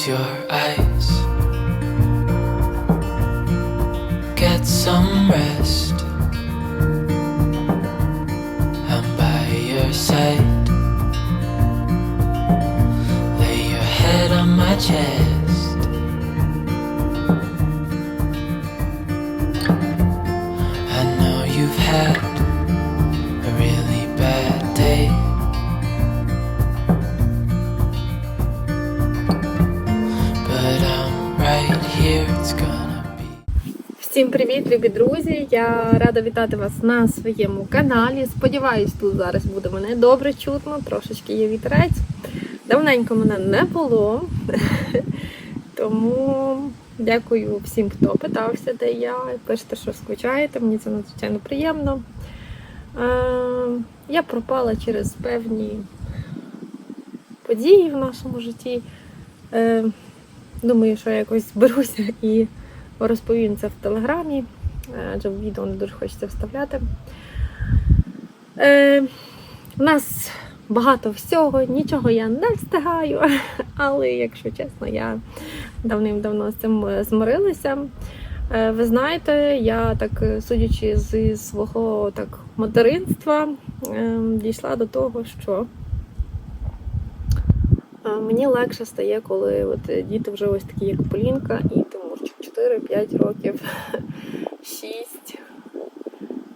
Close your eyes. Get some rest. I'm by your side. Lay your head on my chest. Всім привіт, любі друзі! Я рада вітати вас на своєму каналі. Сподіваюсь, тут зараз буде мене добре чутно, трошечки є вітерець. Давненько мене не було. Тому дякую всім, хто питався, де я. Пишете, що скучаєте, мені це надзвичайно приємно. Я пропала через певні події в нашому житті. Е, Думаю, що я якось зберуся і розповім це в телеграмі, е, адже відео не дуже хочеться вставляти. Е, у нас багато всього, нічого я не встигаю, але, якщо чесно, я давним-давно з цим е, змирилася. Е, ви знаєте, я так, е, судячи з свого так, материнства, е, дійшла до того, що е, мені легше стає, коли от е, діти вже ось такі, як Полінка і Тимурчик, 4-5 років, 6.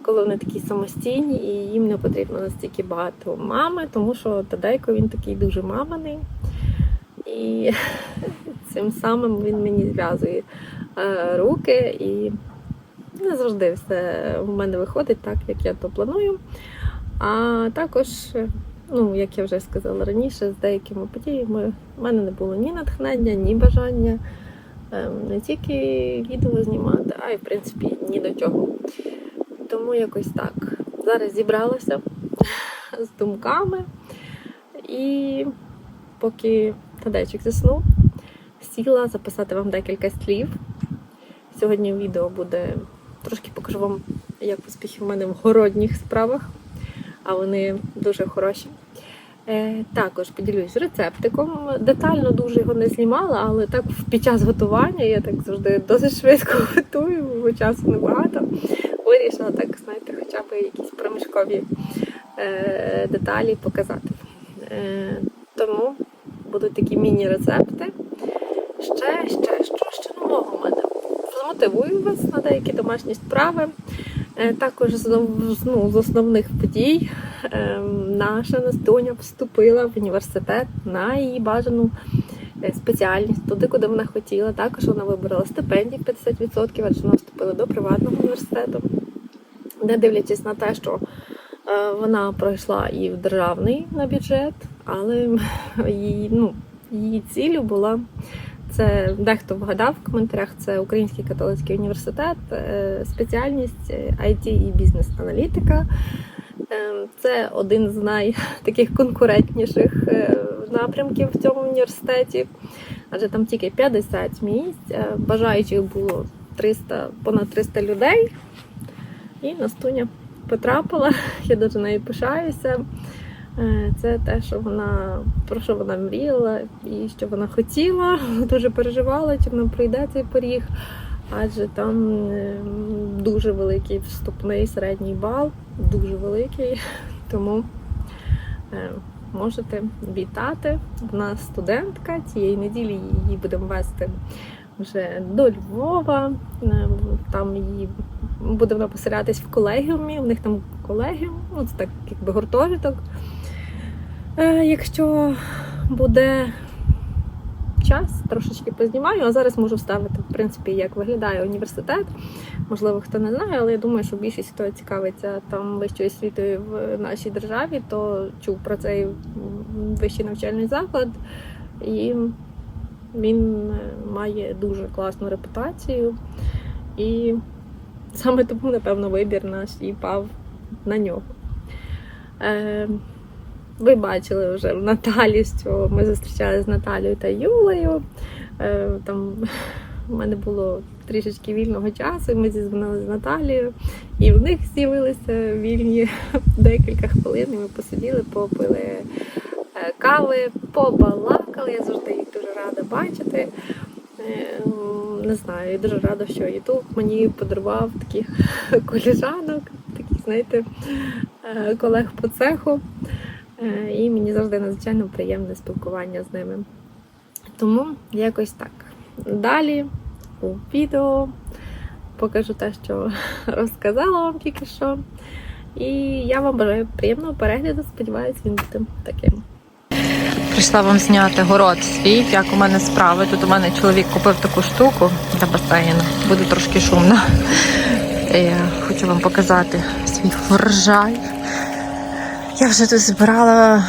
Коли вони такі самостійні і їм не потрібно настільки багато мами, тому що Тадейко він такий дуже маманий. І цим самим він мені зв'язує е, руки, і не завжди все в мене виходить так, як я то планую. А також, ну, як я вже сказала раніше, з деякими подіями в мене не було ні натхнення, ні бажання не тільки відео знімати, а й в принципі ні до чого. Тому якось так. Зараз зібралася з думками. І поки Тадечик заснув, сіла записати вам декілька слів. Сьогодні відео буде трошки покажу вам, як успіхи в мене в городніх справах, а вони дуже хороші. Е, також поділюсь рецептиком. Детально дуже його не знімала, але так під час готування я так завжди досить швидко готую, бо часу небагато. Вирішила так, знаєте, хоча б якісь проміжкові е, деталі показати. Е, тому будуть такі міні-рецепти. Ще, ще, що ще нового в мене? Змотивую вас на деякі домашні справи. Е, Також ну, з основних подій е, наша Настуня вступила в університет на її бажану е, спеціальність, туди, куди вона хотіла. Також вона вибрала стипендії 50%, адже вона вступила до приватного університету, не дивлячись на те, що е, вона пройшла і в державний на бюджет, але її, ну, її ціллю була це дехто вгадав в коментарях. Це Український католицький університет, е, спеціальність е, IT і бізнес-аналітика. Е, Це один з найтаких конкурентніших е, напрямків в цьому університеті, адже там тільки 50 місць. е, Бажаючих було 300, понад 300 людей. І Настуня потрапила. Я дуже нею пишаюся. Е, Це те, що вона про що вона мріяла і що вона хотіла. Дуже переживала, чи вона пройде цей поріг, адже там е, дуже великий вступний середній бал, дуже великий. Тому е, можете вітати. Вона студентка. Цієї неділі її будемо вести вже до Львова. Там її буде вона поселятись в колегіумі. У них там колегіум, ну це так якби гуртожиток. Е, Якщо буде час, трошечки познімаю, а зараз можу вставити, в принципі, як виглядає університет. Можливо, хто не знає, але я думаю, що більшість, хто цікавиться там вищою освітою в нашій державі, то чув про цей вищий навчальний заклад. І він е, має дуже класну репутацію. І саме тому, напевно, вибір наш і пав на нього. Ви бачили вже в Наталі, що ми зустрічалися з Наталією та Юлею. Е, Там в мене було трішечки вільного часу, і ми зізвонили з Наталією, і в них з'явилися вільні декілька хвилин. і Ми посиділи, попили е, кави, побалакали. Я завжди їх дуже рада бачити. Е, Не знаю, я дуже рада, що Ютуб мені подарував таких коліжанок, таких, знаєте, колег по цеху. Е, І мені завжди надзвичайно приємне спілкування з ними. Тому якось так. Далі у відео покажу те, що розказала вам тільки що. І я вам бажаю приємного перегляду. Сподіваюсь, він буде таким. Прийшла вам зняти город свій, як у мене справи. Тут у мене чоловік купив таку штуку для басейну. Буде трошки шумно. Я хочу вам показати свій врожай. Я вже тут збирала,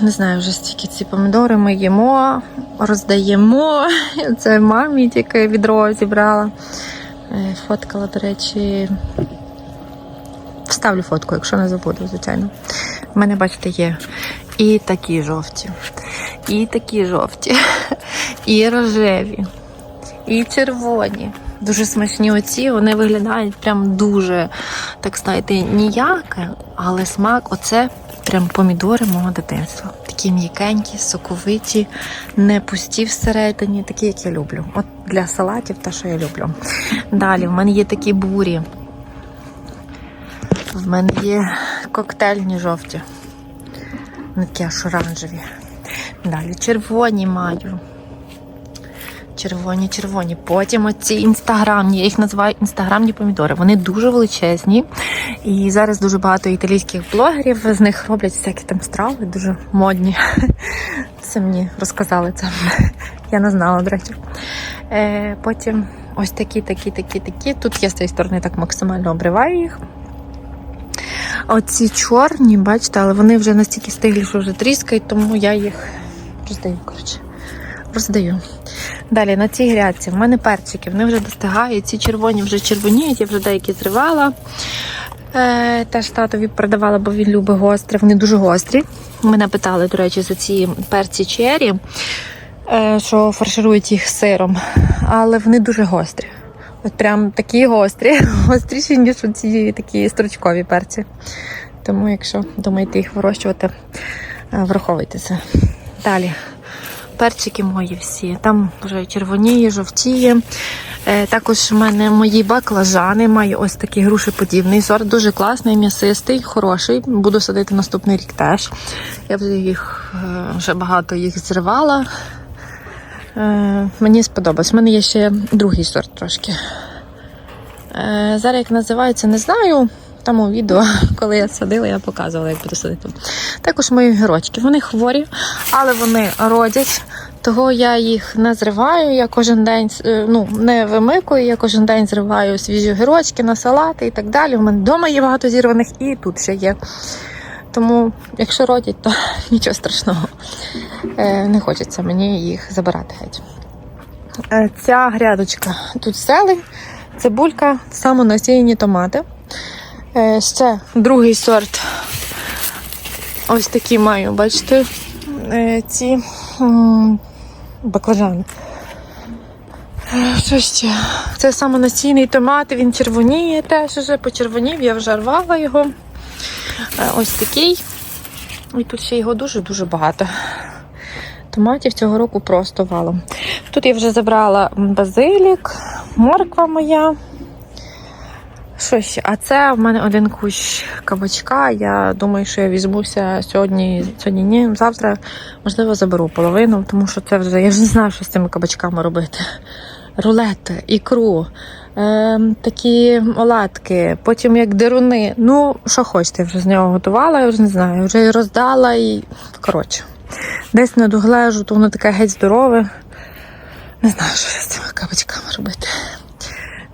не знаю, вже стільки ці помідори ми їмо, роздаємо. Це мамі тільки відро зібрала. Е, Фоткала, до речі. Вставлю фотку, якщо не забуду, звичайно. У мене, бачите, є і такі жовті, і такі жовті, і рожеві, і червоні. Дуже смачні оці, вони виглядають прям дуже, так знаєте, ніяке, але смак оце прям помідори мого дитинства. Такі м'якенькі, соковиті, не пусті всередині, такі, як я люблю. От для салатів те, що я люблю. Далі в мене є такі бурі. В мене є коктейльні жовті. Такі аж оранжеві. Далі червоні маю. Червоні, червоні. Потім оці інстаграмні, я їх називаю інстаграмні помідори. Вони дуже величезні. І зараз дуже багато італійських блогерів з них роблять всякі там страви, дуже модні. Це мені розказали це. Я не знала, до речі. Е, потім ось такі, такі, такі, такі. Тут я з цієї сторони так максимально обриваю їх. Оці чорні, бачите, але вони вже настільки стиглі, що вже тріскають, тому я їх роздаю, коротше. Роздаю. Далі на цій грядці в мене перчики, вони вже достигають, ці червоні вже червоніють, я вже деякі зривала. Е, теж татові продавала, бо він любить гострі. Вони дуже гострі. Мене питали, до речі, за ці перці чері, е, що фарширують їх сиром, але вони дуже гострі. От прям такі гострі, гостріші, ніж ці такі стручкові перці. Тому, якщо думаєте їх вирощувати, е, враховуйте це. Далі. Перчики мої всі. Там вже червоніє, жовтіє. Е, також в мене мої баклажани. Маю ось такий грушеподібний сорт. Дуже класний, м'ясистий, хороший. Буду садити наступний рік теж. Я вже їх е, вже багато їх зривала. Е, мені сподобалось. У мене є ще другий сорт трошки. Зараз як називається, не знаю. Там у відео, коли я садила, я показувала, як буду садити. Також мої гірочки. Вони хворі, але вони родять. Того я їх не зриваю. Я кожен день е, ну, не вимикую, я кожен день зриваю свіжі гірочки на салати і так далі. У мене вдома є багато зірваних і тут ще є. Тому, якщо родять, то нічого страшного. Е, Не хочеться мені їх забирати геть. Е, Ця грядочка тут зелень, цибулька, самонасіяні томати. Ще другий сорт. Ось такі маю, бачите, е, ці баклажани. Що ще? Це самонасійний томат, він червоніє теж вже почервонів, я вже рвала його. Е, Ось такий. І тут ще його дуже-дуже багато. Томатів цього року просто валом. Тут я вже забрала базилік, морква моя. Що ще? А це в мене один кущ кабачка. Я думаю, що я візьмуся сьогодні, сьогодні ні, завтра, можливо, заберу половину, тому що це вже я вже не знаю, що з цими кабачками робити. Рулети, ікру, е, такі оладки, потім як деруни. Ну, що хочете, я вже з нього готувала, я вже не знаю, вже і роздала і. Коротше, десь не доглежу, то воно таке геть здорове. Не знаю, що з цими кабачками робити.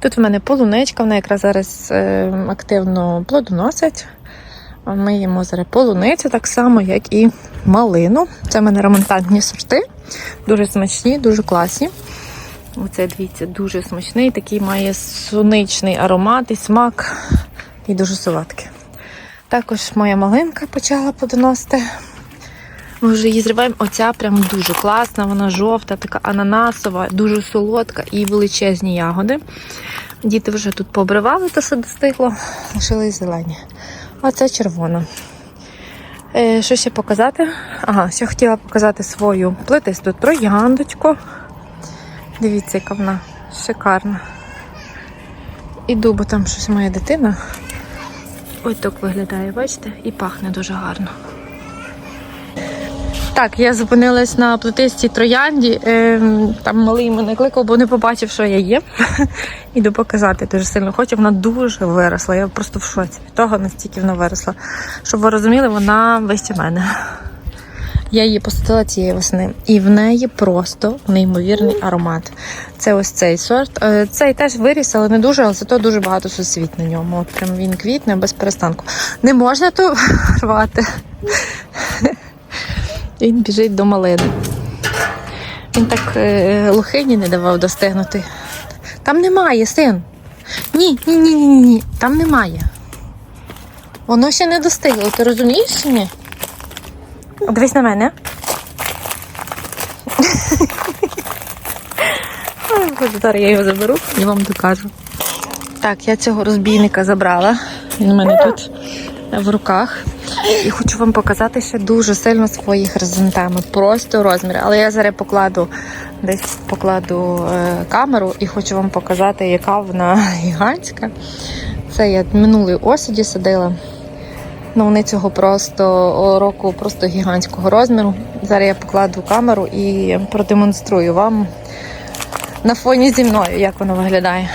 Тут в мене полуничка, вона якраз зараз е, активно плодоносить. Ми їмо зараз полуницю так само, як і малину. Це в мене ремонтантні сорти. Дуже смачні, дуже класні. Оце, дивіться, дуже смачний, такий має суничний аромат і смак, і дуже солодкий. Також моя малинка почала плодоносити. Ми вже її зриваємо. Оця прям дуже класна, вона жовта, така ананасова, дуже солодка і величезні ягоди. Діти вже тут пообривали те, що достигло, лишились зелені. А це червона. Е, що ще показати? Ага, ще хотіла показати свою плетисту трояндочку. Дивіться, яка вона шикарна. Іду, бо там щось моя дитина. Ось так виглядає, бачите? І пахне дуже гарно. Так, я зупинилась на плетистій троянді. Ем, Там малий мене кликав, бо не побачив, що я є. Іду показати дуже сильно хочу. Вона дуже виросла. Я просто в шоці від того, настільки вона виросла. Щоб ви розуміли, вона вище мене. Я її посадила цієї весни, і в неї просто неймовірний аромат. Це ось цей сорт. Е, Цей теж виріс, але не дуже, але зато дуже багато суцвіт на ньому. От прям він квітне без перестанку. Не можна то рвати. Він біжить до малини. Він так е, лохині не давав достигнути. Там немає, син. Ні, ні, ні, ні, ні. Там немає. Воно ще не достигло, ти розумієш чи ні? Дивись на мене. Зараз я його заберу і вам докажу. Так, я цього розбійника забрала. Він у мене тут в руках. І хочу вам показати ще дуже сильно свої хризантеми. Просто розміри. Але я зараз покладу десь покладу е, камеру і хочу вам показати, яка вона гігантська. Це я минулої осені садила. Ну, вони цього просто року просто гігантського розміру. Зараз я покладу камеру і продемонструю вам на фоні зі мною, як воно виглядає.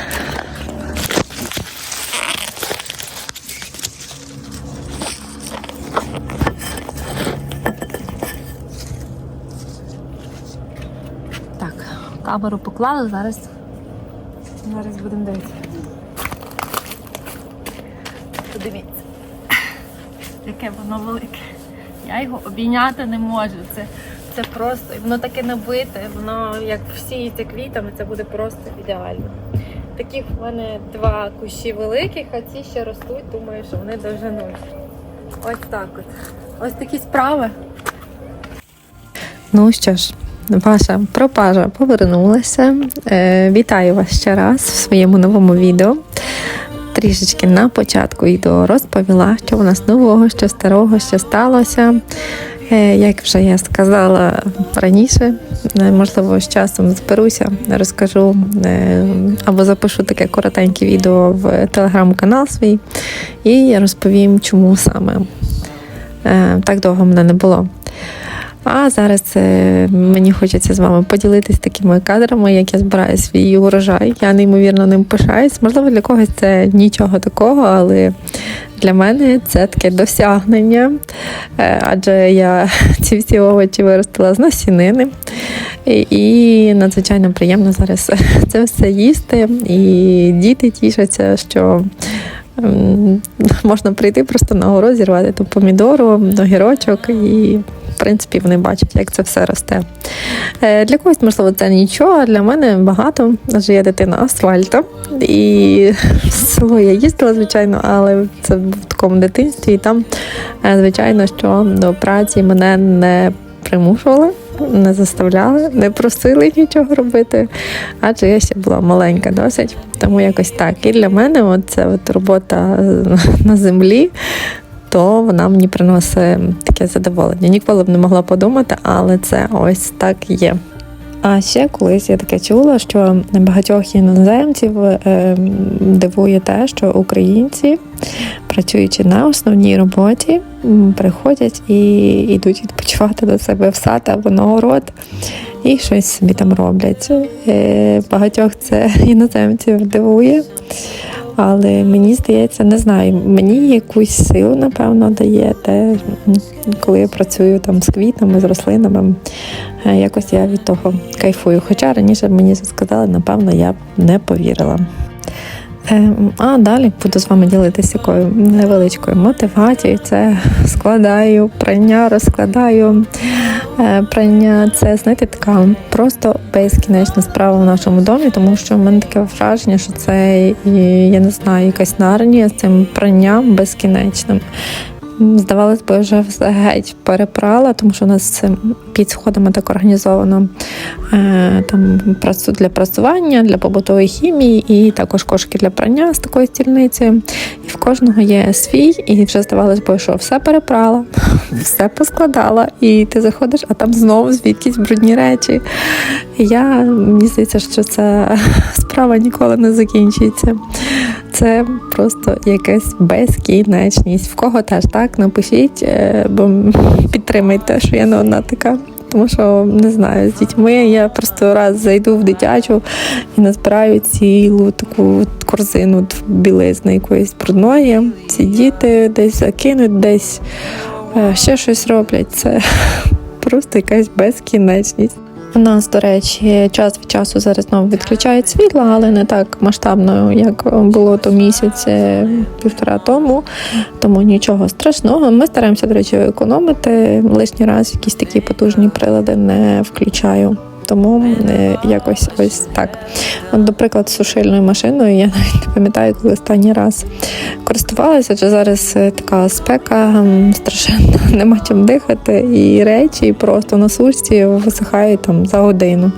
Так, камеру поклали, зараз, зараз будемо дивитися. Подивіться яке воно велике. Я його обійняти не можу. Це, це просто, воно таке набите, воно як всіється квітами, це буде просто ідеально. Таких в мене два кущі великих, а ці ще ростуть, думаю, що вони доженуть. Ось так от. Ось такі справи. Ну що ж, ваша пропажа повернулася. Е, вітаю вас ще раз в своєму новому відео трішечки на початку відео розповіла, що у нас нового, що старого, що сталося. Е, Як вже я сказала раніше, е, можливо, з часом зберуся, розкажу або запишу таке коротеньке відео в телеграм-канал свій і розповім, чому саме так довго мене не було. А зараз е, мені хочеться з вами поділитись такими кадрами, як я збираю свій урожай. Я неймовірно ним пишаюсь. Можливо, для когось це нічого такого, але для мене це таке досягнення. Е, Адже я ці всі овочі виростила з насінини. І, надзвичайно приємно зараз це все їсти. І діти тішаться, що. М, Можна прийти просто на город, зірвати ту помідору, огірочок, і в принципі вони бачать, як це все росте. Е, Для когось, можливо, це нічого, а для мене багато, адже я дитина асфальту. І в село я їздила, звичайно, але це в такому дитинстві, і там, е, звичайно, що до праці мене не примушували. Не заставляли, не просили нічого робити, адже я ще була маленька досить. Тому якось так. І для мене от от робота на землі, то вона мені приносить таке задоволення. Ніколи б не могла подумати, але це ось так є. А ще колись я таке чула, що багатьох іноземців е, дивує те, що українці, працюючи на основній роботі, приходять і йдуть відпочивати до себе в сад або на город і щось собі там роблять. Е, Багатьох це іноземців дивує. Але мені здається, не знаю, мені якусь силу, напевно, дає те, коли я працюю там з квітами, з рослинами. Е, Якось я від того кайфую. Хоча раніше мені сказали, напевно, я б не повірила. Е, А далі буду з вами ділитися якою невеличкою мотивацією. Це складаю прання, розкладаю. Е, Прання це, знаєте, така просто безкінечна справа в нашому домі, тому що в мене таке враження, що це я не знаю, якась нарнія з цим пранням безкінечним. Здавалось би, вже геть перепрала, тому що у нас під сходами так організовано е, там для прасування, для побутової хімії, і також кошки для прання з такою стільницею. І в кожного є свій, і вже здавалось би, що все перепрала, все поскладала, і ти заходиш, а там знову звідкись брудні речі. Я мені здається, що ця справа ніколи не закінчується. Це просто якась безкінечність. В кого теж так напишіть, е, бо підтримайте, що я не одна така. Тому що не знаю, з дітьми я просто раз зайду в дитячу і назбираю цілу таку корзину білизни якоїсь брудної. Ці діти десь закинуть, десь е, ще щось роблять. Це просто якась безкінечність. У нас, до речі, час від часу зараз знову відключають світло, але не так масштабно, як було то місяць півтора тому. Тому нічого страшного. Ми стараємося, до речі, економити. Лишній раз якісь такі потужні прилади не включаю. Тому якось ось так. От, до сушильною машиною я навіть не пам'ятаю, коли останній раз користувалася, адже зараз е, така спека страшенна, нема чим дихати, і речі просто на сушці висихають там за годину.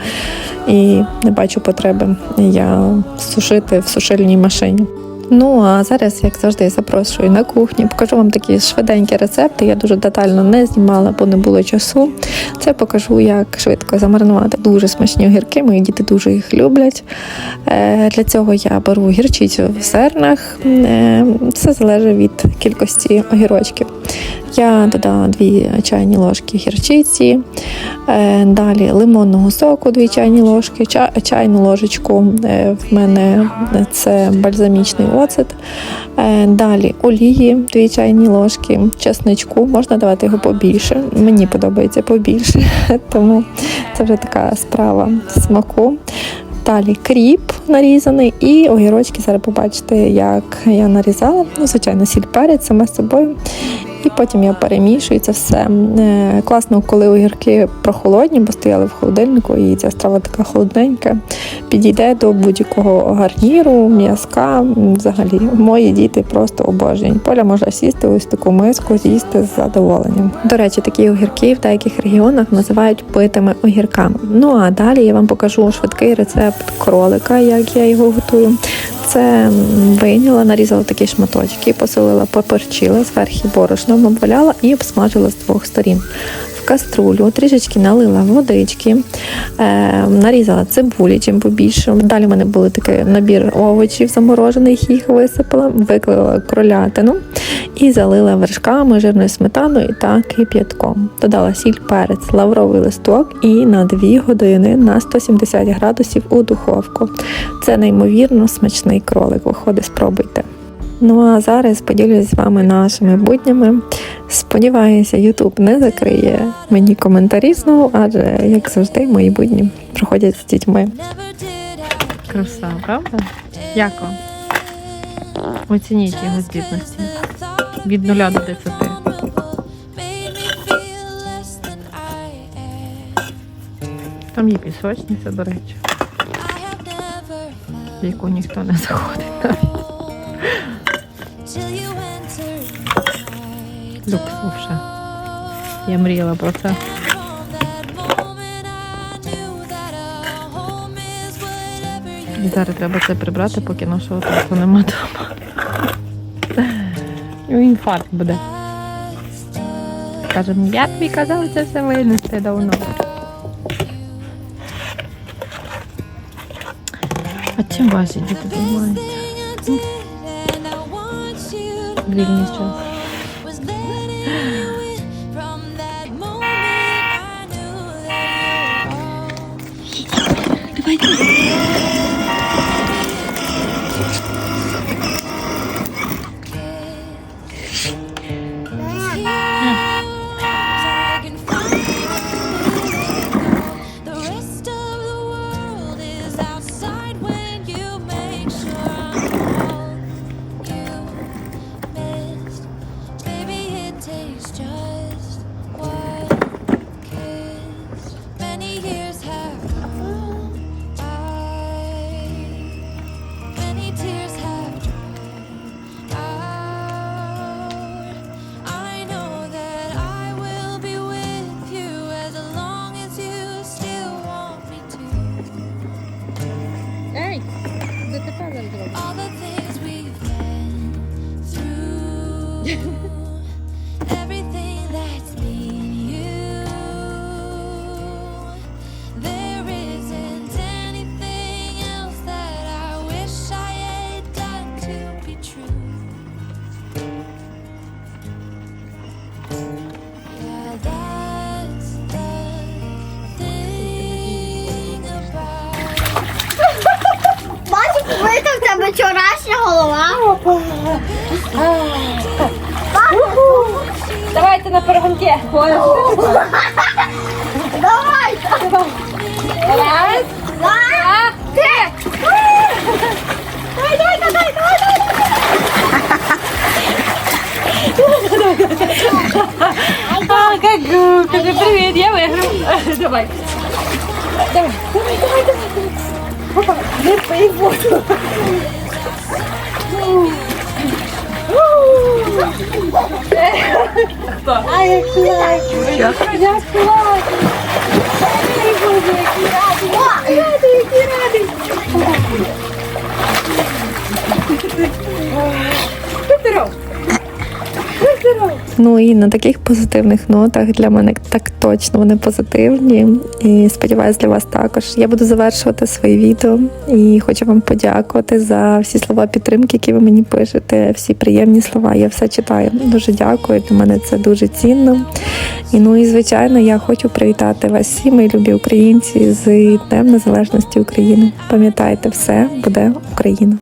І не бачу потреби я сушити в сушильній машині. Ну а зараз, як завжди, запрошую на кухню. Покажу вам такі швиденькі рецепти. Я дуже детально не знімала, бо не було часу. Це покажу, як швидко замаринувати дуже смачні огірки. Мої діти дуже їх люблять. Е, Для цього я беру гірчицю в зернах. Все Це залежить від кількості огірочків. Я додала 2 чайні ложки гірчиці, е, далі лимонного соку 2 чайні ложки, чайну ложечку. е, В мене це бальзамічний оцет. Е, Далі олії 2 чайні ложки, чесничку, можна давати його побільше. Мені подобається побільше, тому це вже така справа смаку. Далі кріп нарізаний і огірочки. Зараз побачите, як я нарізала. Ну, звичайно, сіль перець саме з собою. І потім я перемішую це все. Е, Класно, коли огірки прохолодні, бо стояли в холодильнику, і ця страва така холодненька. Підійде до будь-якого гарніру, м'язка. Взагалі, мої діти просто обожнюють. Поля може сісти ось таку миску, з'їсти з задоволенням. До речі, такі огірки в деяких регіонах називають питими огірками. Ну а далі я вам покажу швидкий рецепт кролика, як я його готую. Це вийняла, нарізала такі шматочки, посолила, поперчила, зверху борошном обваляла і обсмажила з двох сторін. В каструлю трішечки налила водички, е, нарізала цибулі, чим побільше. Далі в мене був такий набір овочів заморожених, їх висипала, виклала кролятину і залила вершками, жирною сметаною та кип'ятком. Додала сіль, перець, лавровий листок і на 2 години на 170 градусів у духовку. Це неймовірно смачний кролик. Виходить, спробуйте. Ну а зараз поділюсь з вами нашими буднями. Сподіваюся, Ютуб не закриє мені коментарі знову, адже, як завжди, мої будні проходять з дітьми. Краса, правда? Як вам? Оцініть його здібності. Від 0 до 10. Там є пісочниця, до речі, в яку ніхто не заходить. Люкс вовше. Я мріяла про це. І зараз треба це прибрати, поки нашого тату нема вдома. Інфаркт буде. Каже, я тобі казав це все винести давно. А чим ваші діти займаються? Вільний час. Давайте на перегонки. Давай. Раз, три. Давай, давай, давай, давай, давай. Как Кажи привіт, я виграв. Давай. Давай, давай, давай, давай. Не пий воду. плачу. Я класно. Ну і на таких позитивних нотах для мене так точно вони позитивні. І сподіваюся, для вас також. Я буду завершувати своє відео і хочу вам подякувати за всі слова підтримки, які ви мені пишете, всі приємні слова. Я все читаю. Дуже дякую. Для мене це дуже цінно. І ну і звичайно, я хочу привітати вас всі, мої любі українці, з Днем Незалежності України. Пам'ятайте, все буде Україна.